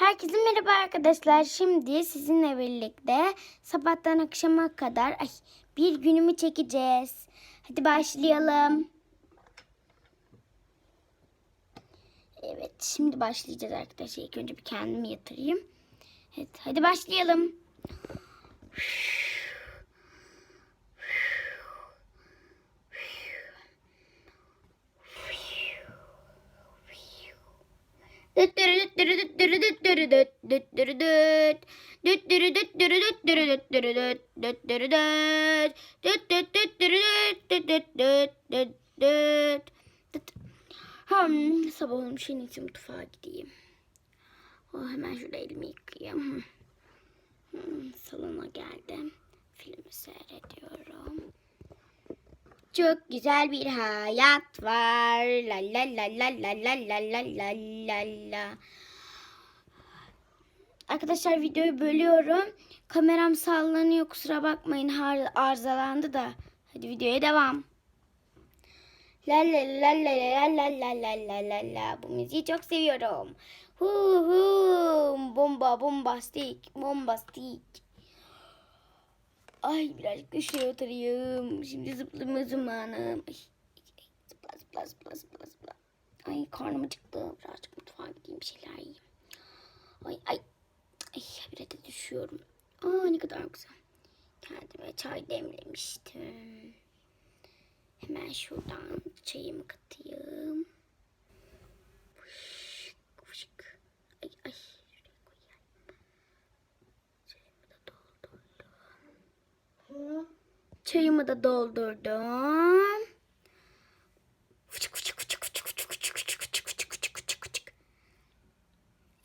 Herkese merhaba arkadaşlar. Şimdi sizinle birlikte sabahtan akşama kadar ay, bir günümü çekeceğiz. Hadi başlayalım. Evet şimdi başlayacağız arkadaşlar. İlk önce bir kendimi yatırayım. Evet hadi başlayalım. Hmm, sabah olmuş en iyisi mutfağa gideyim. Oh, hemen şurada elimi yıkayayım. Hmm, salona geldim. Filmi seyrediyorum. Çok güzel bir hayat var. La la la la la la la la la la la. Arkadaşlar videoyu bölüyorum. Kameram sallanıyor kusura bakmayın arızalandı da. Hadi videoya devam. La la la la la la la la la la la Bu müziği çok seviyorum. Hu hu bomba bombastik bombastik. Ay birazcık köşeye oturayım. Şimdi zıplama zamanım. Ay, zıpla zıpla zıpla zıpla zıpla. Ay karnım acıktı. Birazcık mutfağa gideyim bir şeyler yiyeyim. Ay ay. Ay bir de düşüyorum. Aa ne kadar güzel. Kendime çay demlemiştim. Hemen şuradan çayımı katayım. Fışk, fışk. Ay ay. Şuraya koyayım. Çayımı da doldurdum. Çayımı da doldurdum. Fıçık fıçık fıçık fıçık fıçık fıçık fıçık fıçık fıçık fıçık fıçık fıçık.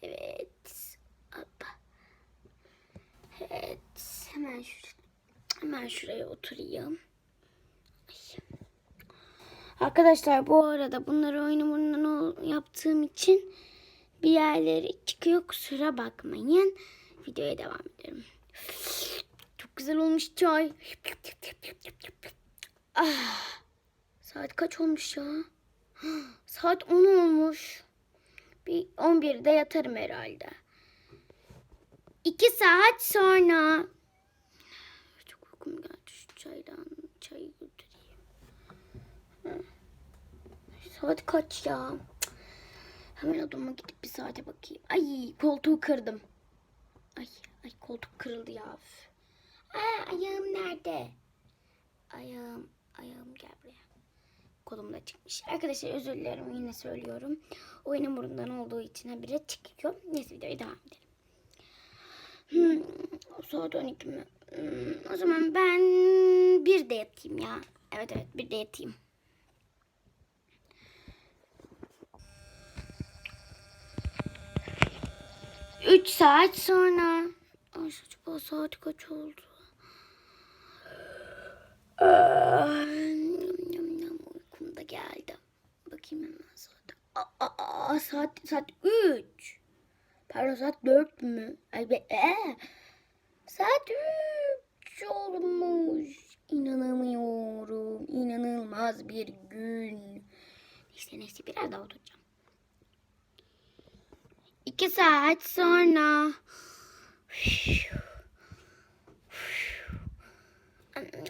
Evet. Hoppa. Evet. Hemen şuraya, hemen şuraya oturayım. Ay. Arkadaşlar bu arada bunları oyunumundan yaptığım için bir yerleri çıkıyor kusura bakmayın. Videoya devam edelim. Güzel olmuş çay. Ah, saat kaç olmuş ya? Saat 10 olmuş. Bir 11'de yatarım herhalde. 2 saat sonra. Çok uykum geldi. Şu çaydan çayı götüreyim. Saat kaç ya? Hemen odama gidip bir saate bakayım. Ay koltuğu kırdım. Ay ay koltuk kırıldı ya. Aa, ayağım nerede? Ayağım, ayağım gel buraya. Kolumda çıkmış. Arkadaşlar özür dilerim yine söylüyorum. Oyunun burundan olduğu için habire çıkıyor. Neyse videoya devam edelim. Hmm, saat 12 mi? Hmm, o zaman ben bir de yatayım ya. Evet evet bir de yatayım. Üç saat sonra. Ay acaba saat kaç oldu? Ay, yam, yam, yam, Uykum da geldi. Bakayım hemen saat. Aa, aa, aa, saat saat 3. Pardon saat 4 mü? Ay be, ee, saat 3 olmuş. İnanamıyorum. İnanılmaz bir gün. Neyse neyse biraz daha oturacağım. İki saat sonra.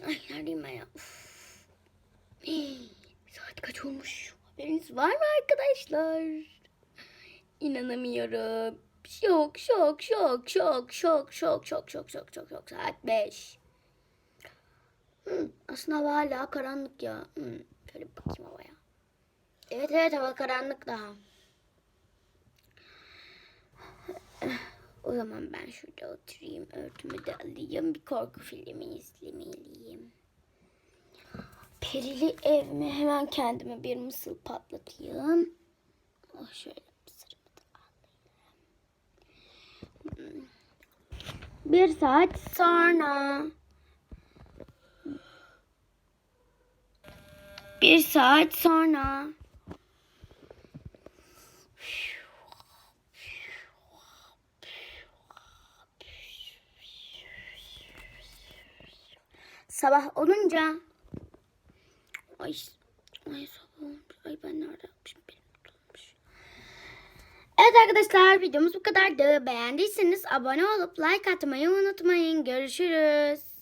Ay neredeyim ben ya? Saat kaç olmuş? Haberiniz var mı arkadaşlar? İnanamıyorum. Şok şok şok şok şok şok şok şok şok şok şok saat 5. Hı, aslında hava hala karanlık ya. Hı, şöyle bir bakayım havaya. Evet evet hava karanlık daha. O zaman ben şurada oturayım. Örtümü de alayım. Bir korku filmi izlemeliyim. Perili ev mi? Hemen kendime bir mısır patlatayım. Oh, şöyle mısırımı da alayım. Bir saat sonra. Bir saat sonra. Sabah olunca ay ay sabah. Ay ben nerede yapmışım benim olmuş. Evet arkadaşlar videomuz bu kadardı. Beğendiyseniz abone olup like atmayı unutmayın. Görüşürüz.